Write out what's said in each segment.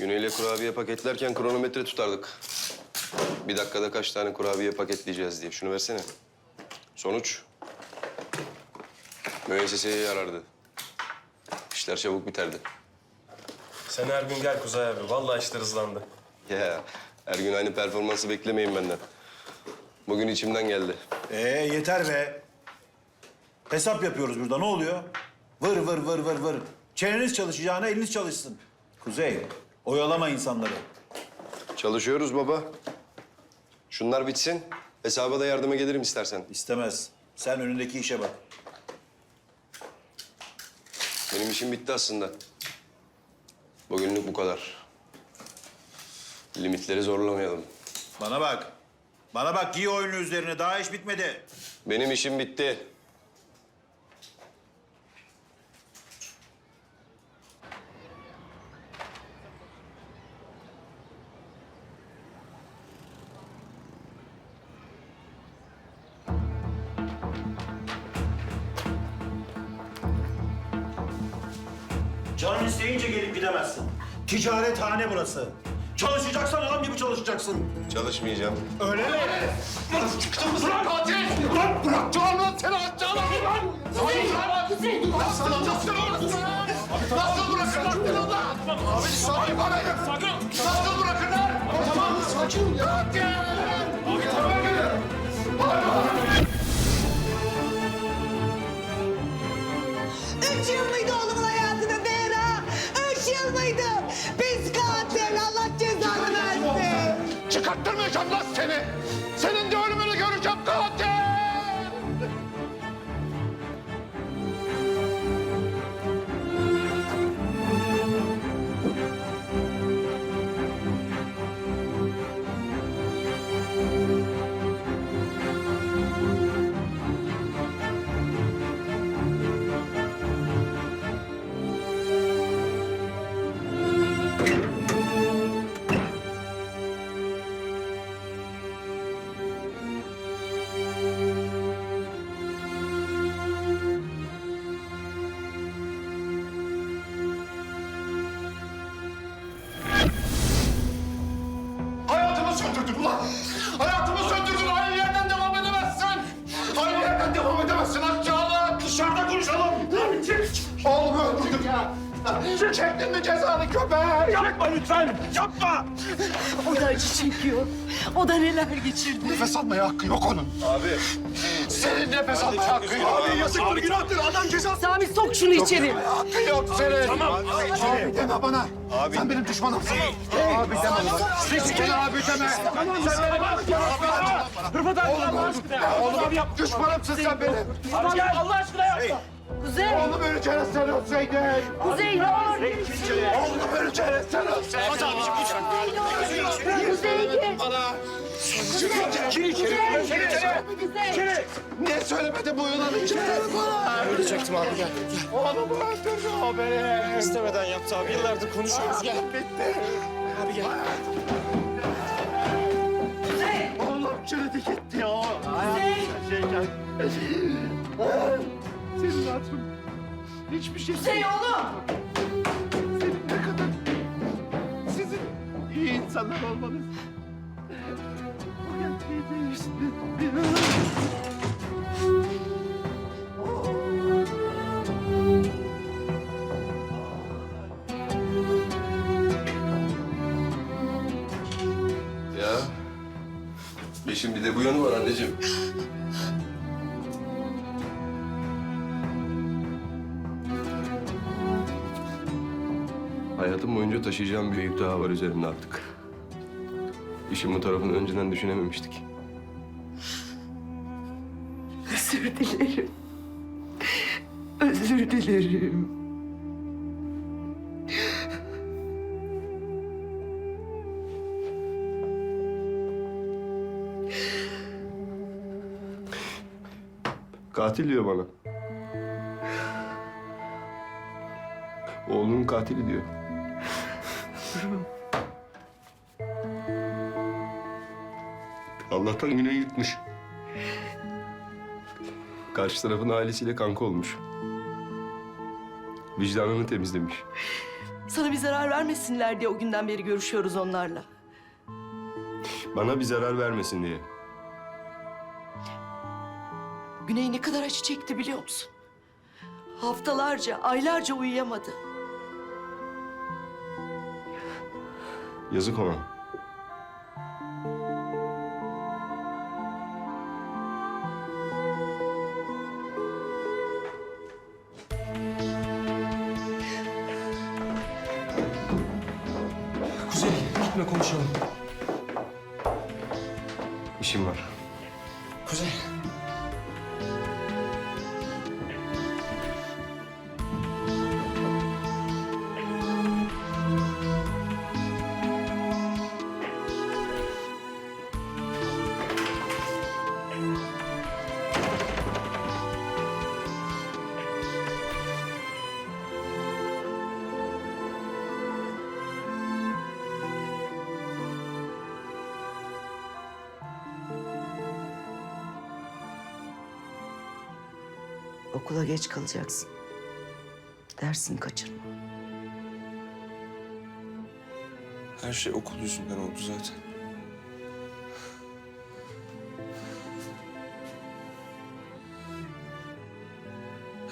Güney'le kurabiye paketlerken kronometre tutardık. Bir dakikada kaç tane kurabiye paketleyeceğiz diye. Şunu versene. Sonuç? Müesseseye yarardı. İşler çabuk biterdi. Sen her gün gel Kuzey abi. Vallahi işler hızlandı. Ya her gün aynı performansı beklemeyin benden. Bugün içimden geldi. Ee yeter be. Hesap yapıyoruz burada. Ne oluyor? Vır vır vır vır vır. Çeneniz çalışacağına eliniz çalışsın. Kuzey, oyalama insanları. Çalışıyoruz baba. Şunlar bitsin. Hesaba da yardıma gelirim istersen. İstemez. Sen önündeki işe bak. Benim işim bitti aslında. Bugünlük bu kadar. Limitleri zorlamayalım. Bana bak. Bana bak giy oyunu üzerine. Daha iş bitmedi. Benim işim bitti. Ticarethane burası. Çalışacaksan adam gibi çalışacaksın. Çalışmayacağım. Öyle mi? Bırak katil! Bırak, bırak! Canım seni açacağım! Lan! Nasıl alacaksın orasını? Nasıl bırakırlar beni lan? Abi sakin! Nasıl bırakırlar? Tamam sakin ya. Katil! Mıydı? Biz katil Allah cezanı versin. Çıkarttırmayacağım lan seni! Neler geçirdi. Nefes almaya hakkı yok onun. Abi. Senin nefes almaya hakkı yok. Abi yazıktır günahtır. Adam cezası. Sami sok şunu içeri. Hakkı yok senin. Tamam. Abi deme bana. Abi. Sen benim düşmanımsın. Abi deme bana. Sen abi deme. Sen benim Hırpat abi Allah aşkına. Oğlum düşmanımsın sen benim. Abi gel Allah aşkına yapma. Kuzey, Oğlum öleceğine sen ölseydin. Kuzey ne olur. Oğlum öleceğine sen ölseydin. Kuzey gel. Gir içeri. Niye söylemedin bu yılanı içeri? Ölecektim abi gel. Oğlumu öldürdü o beni. İstemeden yaptı abi. Yıllardır konuşuyoruz gel. Bitti. Abi gel. Oğlum çürüdü gitti ya. Kuzey. Senin hatun. Hiçbir şey Kuzey oğlum. Senin ne kadar sizin iyi insanlar olmanız. Bir de bu yanı var anneciğim. Hayatım boyunca taşıyacağım bir yük daha var üzerimde artık. İşin bu tarafını önceden düşünememiştik. Özür dilerim. Katil diyor bana. Oğlunun katili diyor. Allah'tan Güney yutmuş. Karşı tarafın ailesiyle kanka olmuş. Vicdanını temizlemiş. Sana bir zarar vermesinler diye o günden beri görüşüyoruz onlarla. Bana bir zarar vermesin diye. Güney ne kadar acı çekti biliyor musun? Haftalarca, aylarca uyuyamadı. Yazık ona. Kuzey gitme konuşalım. İşim var. Kuzey. Okula geç kalacaksın. Dersini kaçırma. Her şey okul yüzünden oldu zaten.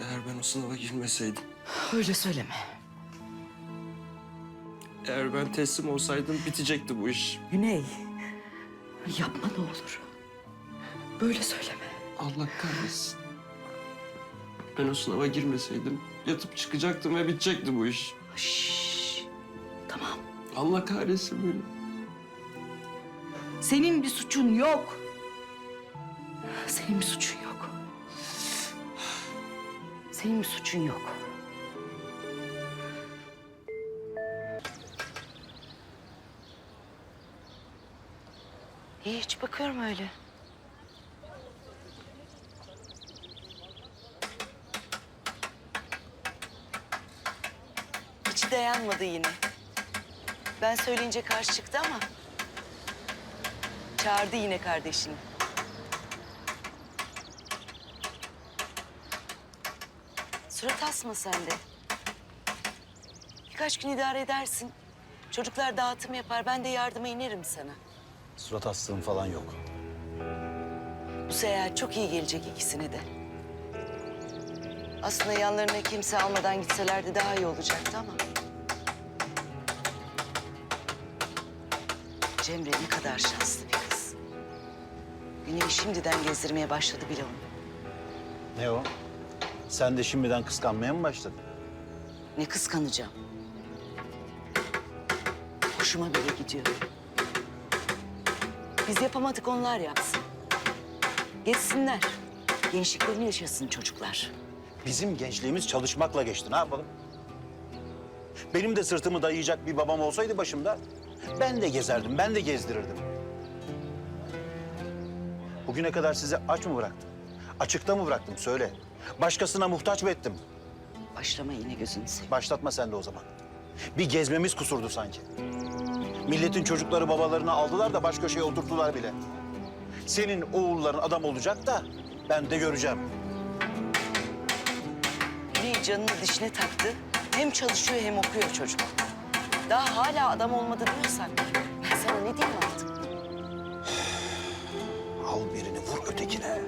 Eğer ben o sınava girmeseydim, Öyle söyleme. eğer ben teslim olsaydım bitecekti bu iş. Güney, yapma ne olur. Böyle söyleme. Allah kahretsin. Ben o sınava girmeseydim yatıp çıkacaktım ve bitecekti bu iş. Şşş. Tamam. Allah kahretsin beni. Senin bir suçun yok. Senin bir suçun yok. Senin bir suçun yok. Hiç bakıyorum öyle. Dayanmadı yine. Ben söyleyince karşı çıktı ama Çağırdı yine kardeşini. Surat asma sen de. Birkaç gün idare edersin. Çocuklar dağıtım yapar, ben de yardıma inerim sana. Surat astığım falan yok. Bu seyahat çok iyi gelecek ikisine de. Aslında yanlarına kimse almadan gitselerdi daha iyi olacaktı ama... Cemre ne kadar şanslı bir kız. Güney'i şimdiden gezdirmeye başladı bile onu. Ne o? Sen de şimdiden kıskanmaya mı başladın? Ne kıskanacağım. Hoşuma bile gidiyor. Biz yapamadık onlar yapsın. Geçsinler. Gençliklerini yaşasın çocuklar. Bizim gençliğimiz çalışmakla geçti. Ne yapalım? Benim de sırtımı dayayacak bir babam olsaydı başımda... ...ben de gezerdim, ben de gezdirirdim. Bugüne kadar sizi aç mı bıraktım? Açıkta mı bıraktım? Söyle. Başkasına muhtaç mı ettim? Başlama yine gözünü seveyim. Başlatma sen de o zaman. Bir gezmemiz kusurdu sanki. Milletin çocukları babalarını aldılar da baş köşeye oturttular bile. Senin oğulların adam olacak da ben de göreceğim. Güney canını dişine taktı. Hem çalışıyor hem okuyor çocuk. Daha hala adam olmadı diyorsan ben sana ne diyeyim artık? Al birini vur ötekine.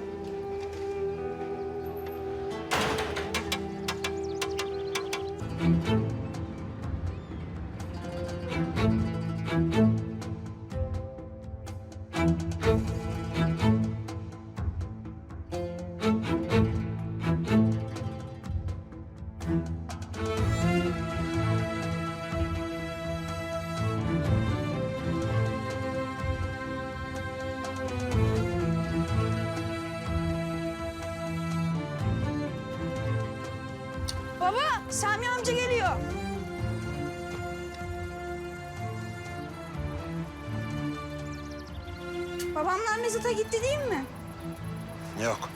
Baba, Sami amca geliyor. Babamlar mezata gitti değil mi? Yok.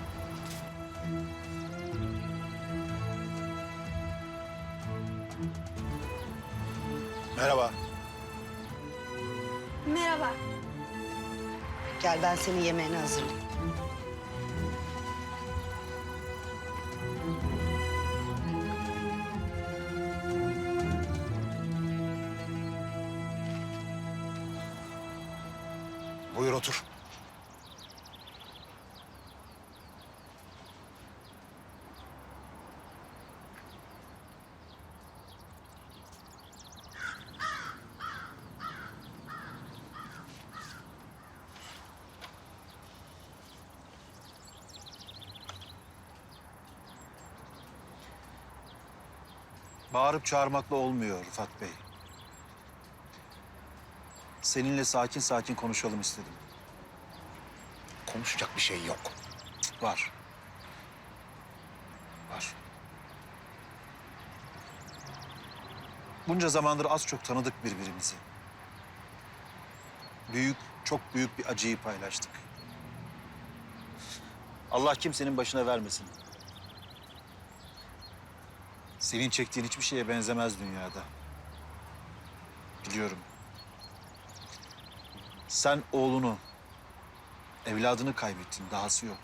Merhaba. Merhaba. Gel ben senin yemeğini hazırlayayım. Bağırıp çağırmakla olmuyor Rıfat Bey. Seninle sakin sakin konuşalım istedim. Konuşacak bir şey yok. Var. Var. Bunca zamandır az çok tanıdık birbirimizi. Büyük, çok büyük bir acıyı paylaştık. Allah kimsenin başına vermesin. Senin çektiğin hiçbir şeye benzemez dünyada. Biliyorum. Sen oğlunu, evladını kaybettin, dahası yok.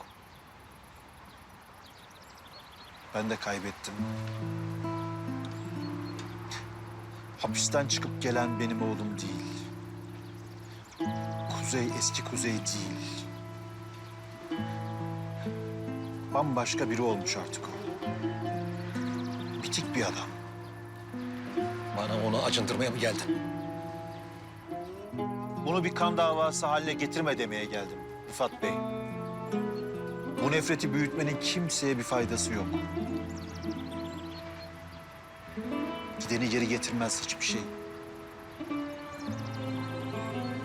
Ben de kaybettim. Hapisten çıkıp gelen benim oğlum değil. Kuzey eski kuzey değil. Bambaşka biri olmuş artık o. Bitik bir adam. Bana onu acındırmaya mı geldin? Bunu bir kan davası haline getirme demeye geldim Rıfat Bey. Bu nefreti büyütmenin kimseye bir faydası yok. Gideni geri getirmez hiçbir şey.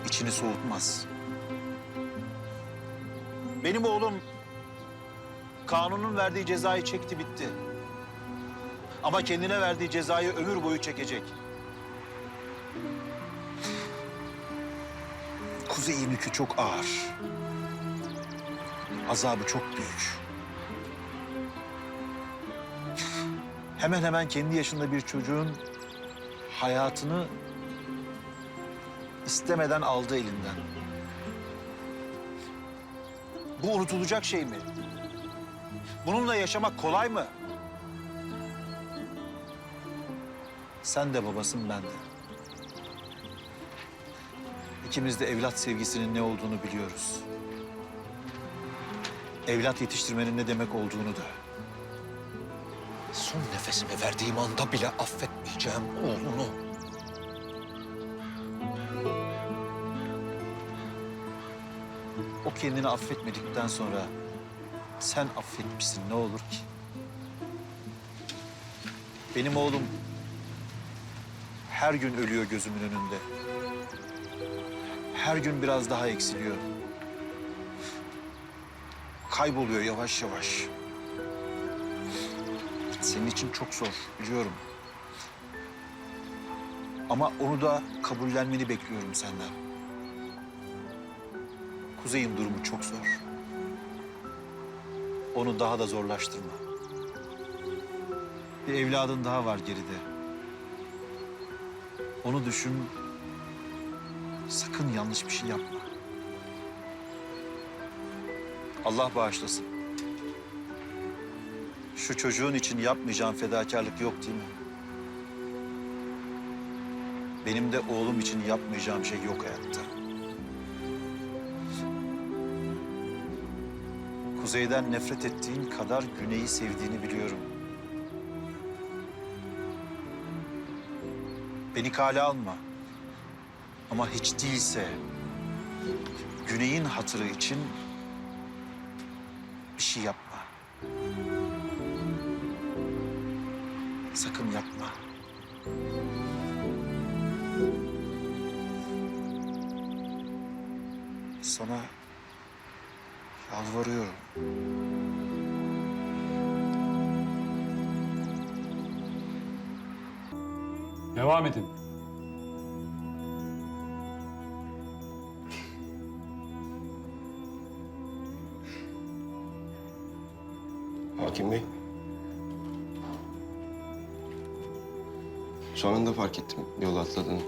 İçini soğutmaz. Benim oğlum kanunun verdiği cezayı çekti bitti. Ama kendine verdiği cezayı ömür boyu çekecek. Kuzey'in yükü çok ağır. Azabı çok büyük. Hemen hemen kendi yaşında bir çocuğun hayatını istemeden aldı elinden. Bu unutulacak şey mi? Bununla yaşamak kolay mı? Sen de babasın ben de. İkimiz de evlat sevgisinin ne olduğunu biliyoruz. Evlat yetiştirmenin ne demek olduğunu da. Son nefesimi verdiğim anda bile affetmeyeceğim oğlunu. O kendini affetmedikten sonra sen affetmişsin ne olur ki? Benim oğlum her gün ölüyor gözümün önünde. Her gün biraz daha eksiliyor. Kayboluyor yavaş yavaş. Senin için çok zor biliyorum. Ama onu da kabullenmeni bekliyorum senden. Kuzey'in durumu çok zor. Onu daha da zorlaştırma. Bir evladın daha var geride. Onu düşün. Sakın yanlış bir şey yapma. Allah bağışlasın. Şu çocuğun için yapmayacağın fedakarlık yok değil mi? Benim de oğlum için yapmayacağım şey yok hayatta. Kuzeyden nefret ettiğin kadar güneyi sevdiğini biliyorum. Beni kale alma. Ama hiç değilse güneyin hatırı için bir şey yapma. Sakın yapma. Sana yalvarıyorum. Devam edin. Hakim Bey. Son anda fark ettim yolu atladığını.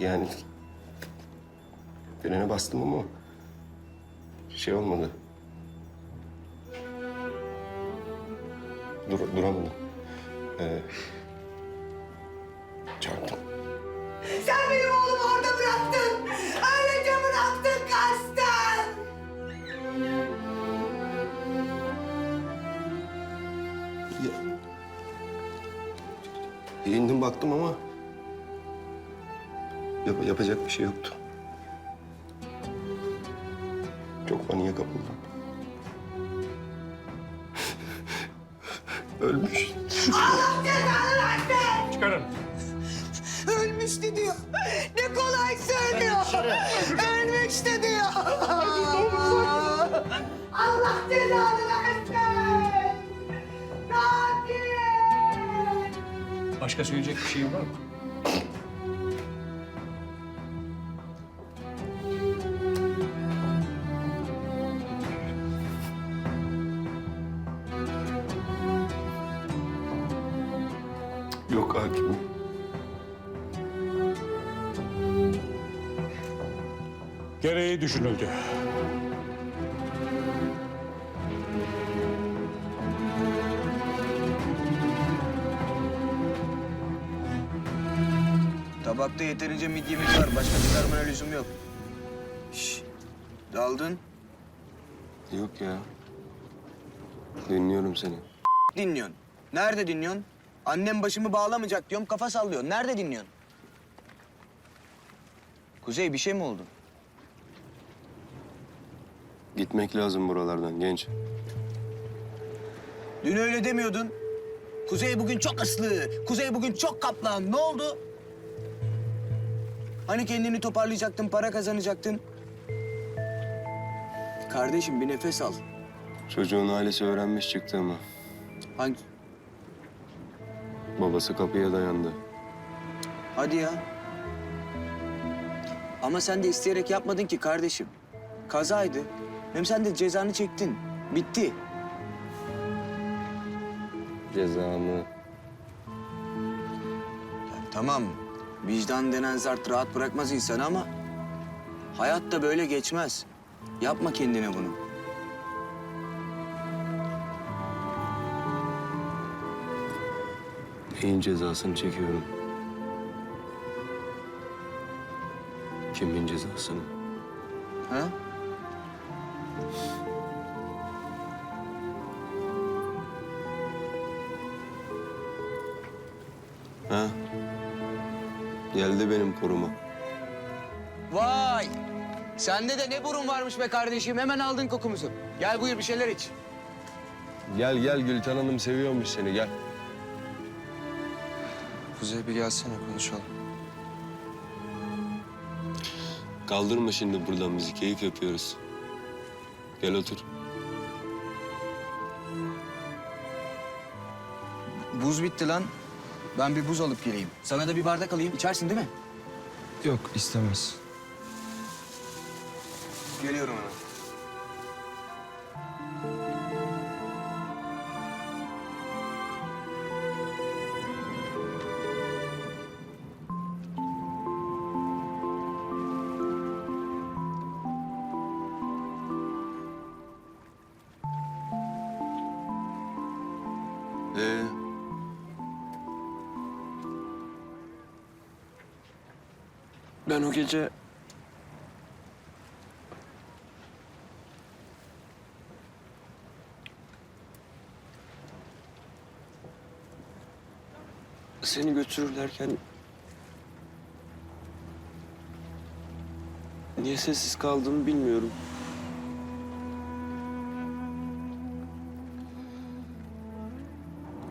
Yani frene bastım ama şey olmadı. Dur, duramadım. Ee, Çarptım. Sen benim oğlumu orada bıraktın. Öylece bıraktın kaçtın. İndim baktım ama... yap- yapacak bir şey yoktu. Çok paniğe kapıldım. Ölmüş. Çıkarın. Ölmüştü diyor. Ne kolay söylüyor. Ölmüştü diyor. Allah cezanı versin. Katil. Başka söyleyecek bir şeyin var mı? Gereği düşünüldü. Tabakta yeterince midyemiz var. Başka çıkarmana lüzum yok. Şş, daldın. Yok ya. Dinliyorum seni. Dinliyorsun. Nerede dinliyorsun? Annem başımı bağlamayacak diyorum, kafa sallıyor. Nerede dinliyorsun? Kuzey bir şey mi oldu? Gitmek lazım buralardan genç. Dün öyle demiyordun. Kuzey bugün çok ıslı. Kuzey bugün çok kaplan. Ne oldu? Hani kendini toparlayacaktın, para kazanacaktın? Kardeşim bir nefes al. Çocuğun ailesi öğrenmiş çıktı ama. Hangi? Babası kapıya dayandı. Hadi ya. Ama sen de isteyerek yapmadın ki kardeşim. Kazaydı. Hem sen de cezanı çektin. Bitti. Cezamı. Ya tamam. Vicdan denen zart rahat bırakmaz insanı ama... ...hayat da böyle geçmez. Yapma kendine bunu. Neyin cezasını çekiyorum? Kimin cezasını? Ha? Benim koruma. Vay! Sende de ne burun varmış be kardeşim. Hemen aldın kokumuzu. Gel buyur bir şeyler iç. Gel gel Gülten Hanım seviyormuş seni gel. Kuzey bir gelsene konuşalım. Kaldırma şimdi buradan bizi keyif yapıyoruz. Gel otur. Buz bitti lan. Ben bir buz alıp geleyim. Sana da bir bardak alayım. İçersin değil mi? Yok istemez. Geliyorum hemen. Gece... Seni götürürlerken... Niye sessiz kaldığımı bilmiyorum.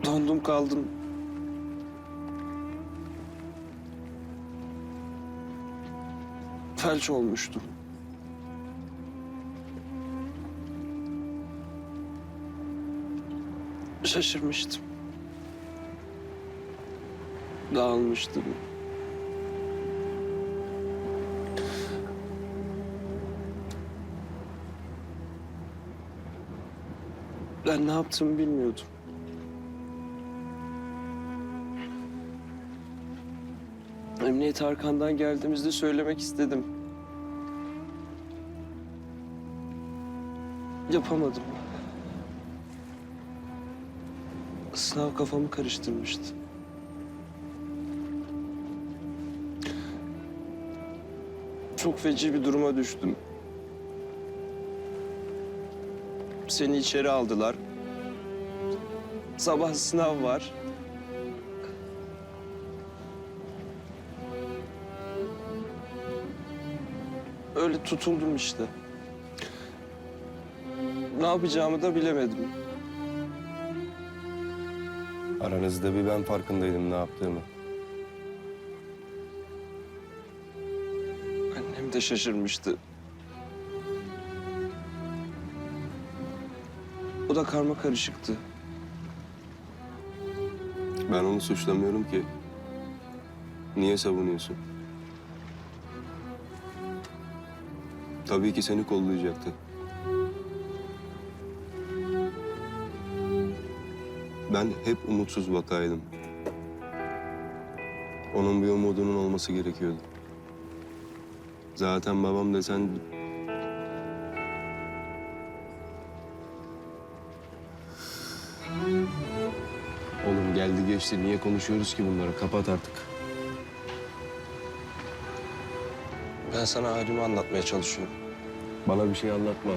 Dondum kaldım. Felç olmuştum. Şaşırmıştım. Dağılmıştım. Ben ne yaptığımı bilmiyordum. Cüneyt Arkan'dan geldiğimizde söylemek istedim. Yapamadım. Sınav kafamı karıştırmıştı. Çok feci bir duruma düştüm. Seni içeri aldılar. Sabah sınav var. Tutuldum işte. Ne yapacağımı da bilemedim. Aranızda bir ben farkındaydım ne yaptığımı. Annem de şaşırmıştı. O da karma karışıktı. Ben onu suçlamıyorum ki. Niye savunuyorsun? Tabii ki seni kollayacaktı. Ben hep umutsuz vakaydım. Onun bir umudunun olması gerekiyordu. Zaten babam desen Oğlum geldi geçti. Niye konuşuyoruz ki bunları? Kapat artık. Ben sana halimi anlatmaya çalışıyorum. Bana bir şey anlatma.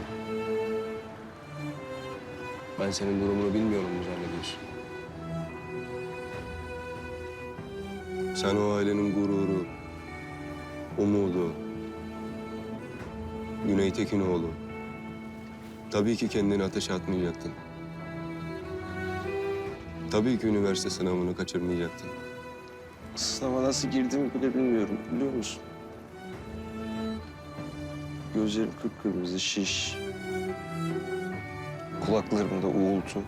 Ben senin durumunu bilmiyorum mu zannediyorsun? Sen o ailenin gururu, umudu, Güney Tekinoğlu. Tabii ki kendini ateşe atmayacaktın. Tabii ki üniversite sınavını kaçırmayacaktın. Sınava nasıl girdiğimi bile bilmiyorum biliyor musun? Gözlerim kıpkırmızı, şiş. Kulaklarımda uğultu.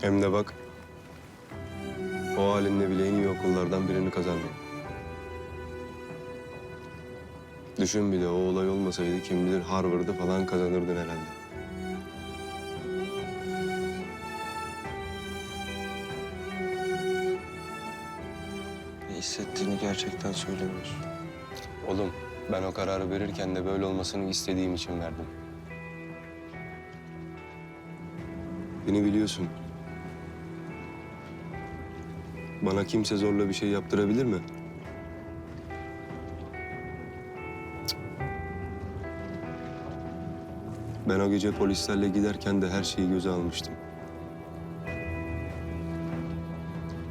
Hem de bak, o halinle bile en iyi okullardan birini kazandın. Düşün bir de o olay olmasaydı kim bilir Harvard'ı falan kazanırdın herhalde. Ne hissettiğini gerçekten söylemiyorsun. Oğlum ben o kararı verirken de böyle olmasını istediğim için verdim. Beni biliyorsun. Bana kimse zorla bir şey yaptırabilir mi? Ben o gece polislerle giderken de her şeyi göze almıştım.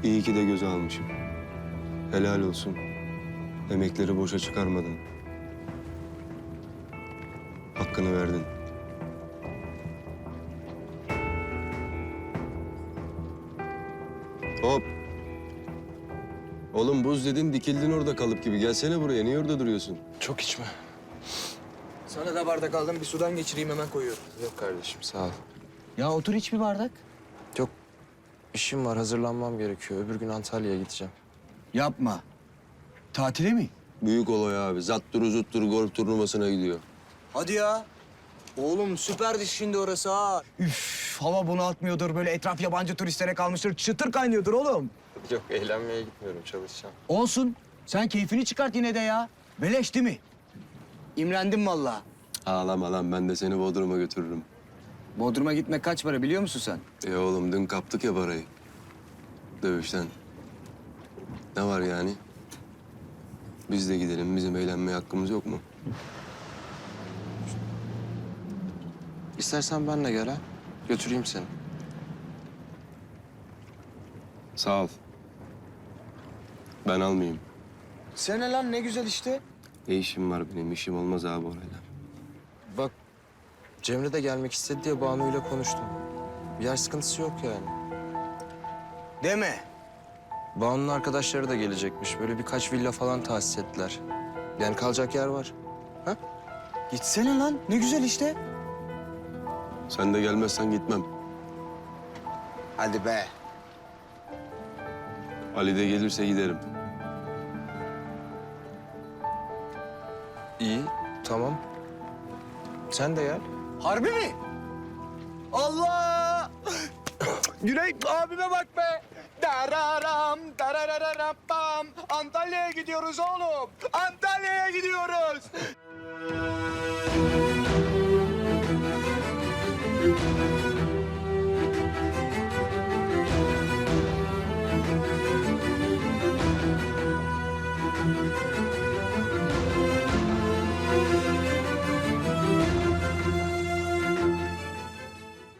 İyi ki de göze almışım. Helal olsun. Emekleri boşa çıkarmadın. Hakkını verdin. Hop. Oğlum buz dedin dikildin orada kalıp gibi. Gelsene buraya. Niye orada duruyorsun? Çok içme. Sana da bardak aldım bir sudan geçireyim hemen koyuyorum. Yok kardeşim sağ ol. Ya otur iç bir bardak. Yok işim var hazırlanmam gerekiyor. Öbür gün Antalya'ya gideceğim. Yapma. Tatile mi? Büyük olay abi. Zattur uzuttur golf turnuvasına gidiyor. Hadi ya. Oğlum süperdi şimdi orası ha. Üf hava bunaltmıyordur böyle etraf yabancı turistlere kalmıştır çıtır kaynıyordur oğlum. Yok eğlenmeye gitmiyorum çalışacağım. Olsun. Sen keyfini çıkart yine de ya. Beleş değil mi? İmrendim vallahi. Ağlama lan ben de seni Bodrum'a götürürüm. Bodrum'a gitmek kaç para biliyor musun sen? E oğlum dün kaptık ya parayı. Dövüşten. Ne var yani? Biz de gidelim. Bizim eğlenmeye hakkımız yok mu? İstersen benle gel ha. Götüreyim seni. Sağ ol. Ben almayayım. Sene lan ne güzel işte. Ne işim var benim? İşim olmaz abi orayla. Bak Cemre de gelmek istedi diye Banu'yla konuştum. Bir yer sıkıntısı yok yani. Deme. Banu'nun arkadaşları da gelecekmiş. Böyle birkaç villa falan tahsis ettiler. Yani kalacak yer var. Gitsene lan ne güzel işte. Sen de gelmezsen gitmem. Hadi be. Ali de gelirse giderim. İyi, tamam. Sen de gel. Harbi mi? Allah! Güney abime bak be. Dararam, dararararam, pam. Antalya'ya gidiyoruz oğlum. Antalya'ya gidiyoruz.